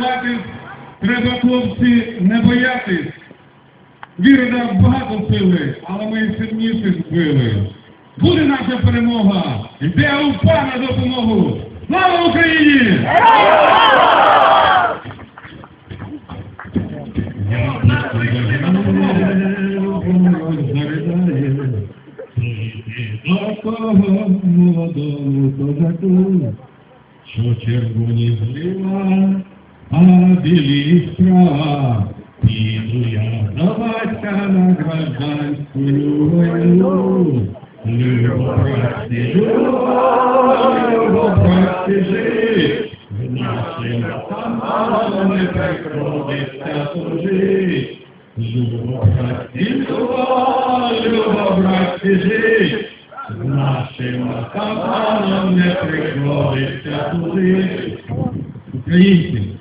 готуватись, треба, хлопці, не боятись. Вірода багато сили, але ми їх сильніших збили. Буде наша перемога! Йде УПА на допомогу! Слава Україні! Молодому козаку, що червоні злива, а справа. Піду я до батька на гражданську війну. Любо, братці, любо, жить. В нашим самому не приходиться служить. Любо, любо, любо, жить. З нашим атаманом не приходиться служить. Українці,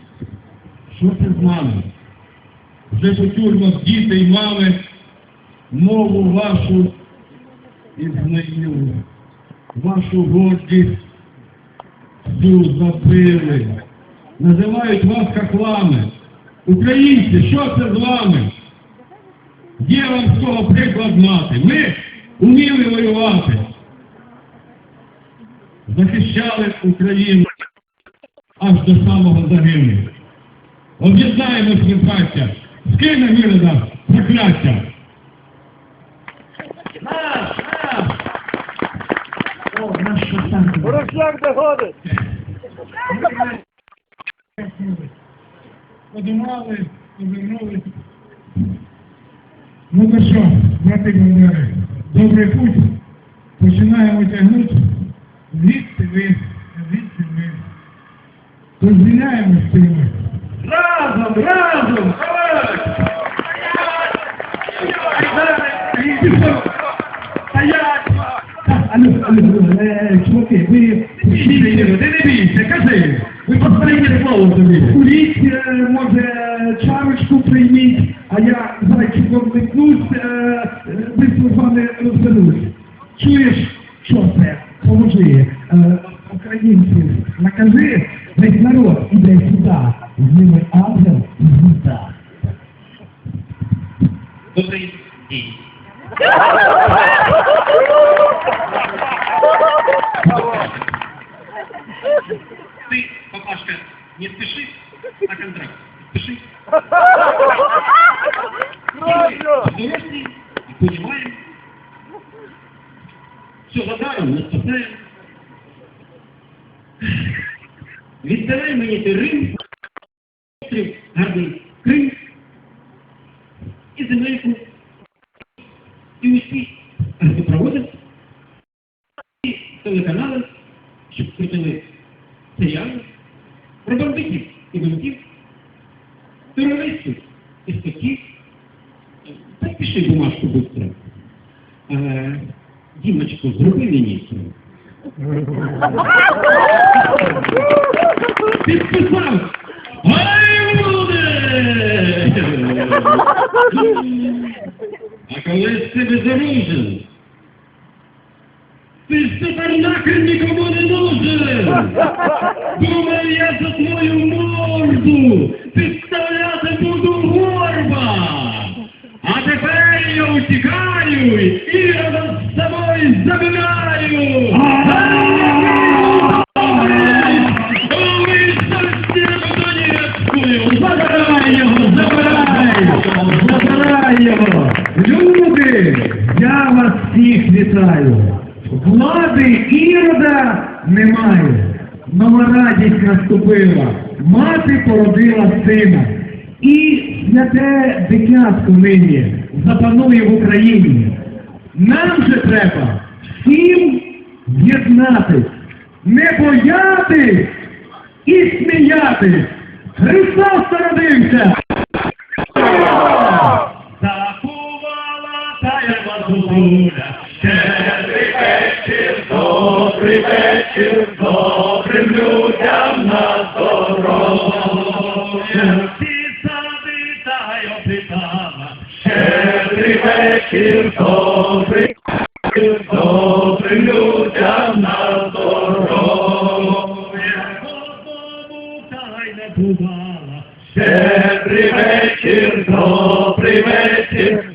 що це з нами? Вже по тюрмах діти й мами мову вашу і знаю, вашу гордість всю забили. Називають вас хахлами. Українці, що це з вами? Є вам з того приклад мати. Ми уміли воювати. Захищали Україну аж до самого загину. Об'єднаємось, ми браття, скине вирода прокляття. Шатан. Порошляк. Подумали, повернули. Ну то що, брати бандери, добрий путь. Починаємо тягнути. Звідси ви, звідси ви. Розділяємо з тими. Разом, разом! Е, чуваки, ви не бійся, кажи. Ви поставите слово тобі. куріть, е, може, чарочку прийміть, а я зайчиком вмикнусь, е, е, з вами розберусь. Чуєш, що це? Поможи, українців, накажи, весь народ іде сюди, з ними ангел і звізда. Добрий день. Ты, папашка, не спеши на контракт. Спеши. Взрослый и понимаем. Все задаром, не спасаем. Віддай мені ти Рим, телеканали, щоб крутили серіали, про бандитів і бандитів, терористів і скотів. Так пиши бумажку быстро. Е, Дімочку, зроби мені це. Підписав! Ай, буде! А коли ж ти безоружен? Ти ж тепер нахрен нікому не нужен! Думаю, я за твою морду! Підставляти буду горба! А тепер я утікаю і разом з собою забираю! Наступила. Мати породила сина. І святе дитятко нині запанує в Україні. Нам же треба всім єднатись, не боятись і сміятись. Христос народився! Заховала тая бабуля, щедрий вечір, добрий вечір, щедрий вечір, добрий людям на здоров'я. Одному та бувала, Щедрий вечір, добрий вечір,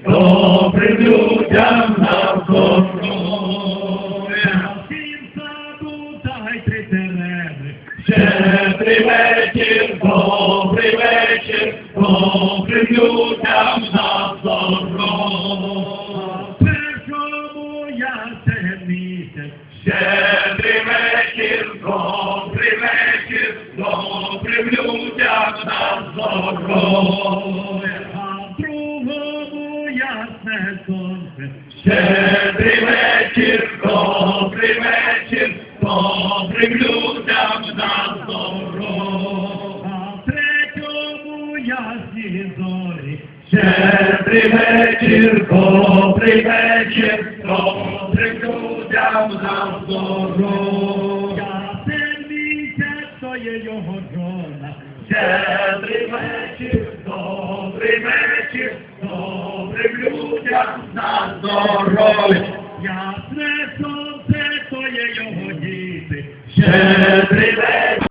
людям на здоров'я. А другому ясне сонце. Щедрий вечір, добрий вечір, добрим людям на здоров'я. А третьому ясні зорі. Щедрий вечір, добрий вечір, добрим людям на здоров'я. Щедрий вечір, добрий вечір, добрим людям на здоров'я. Ясне сонце, то його діти. Щедрий вечір.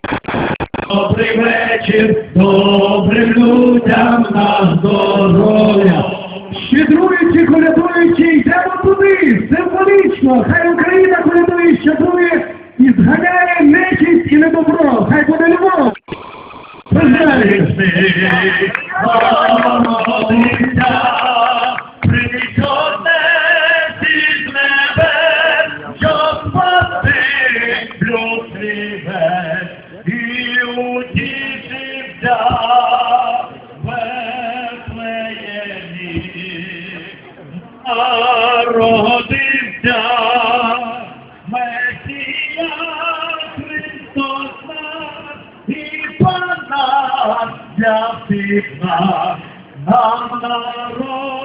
Добрий вечір, добрим людям на здоров'я. Щедруючи, колядуючи, йдемо туди, символічно, хай Україна колядує, щедрує і зганяє нечисть і недобро, хай буде любов. Бажаю! Народився Месія Христос наш і пана для всіх нас, нам народився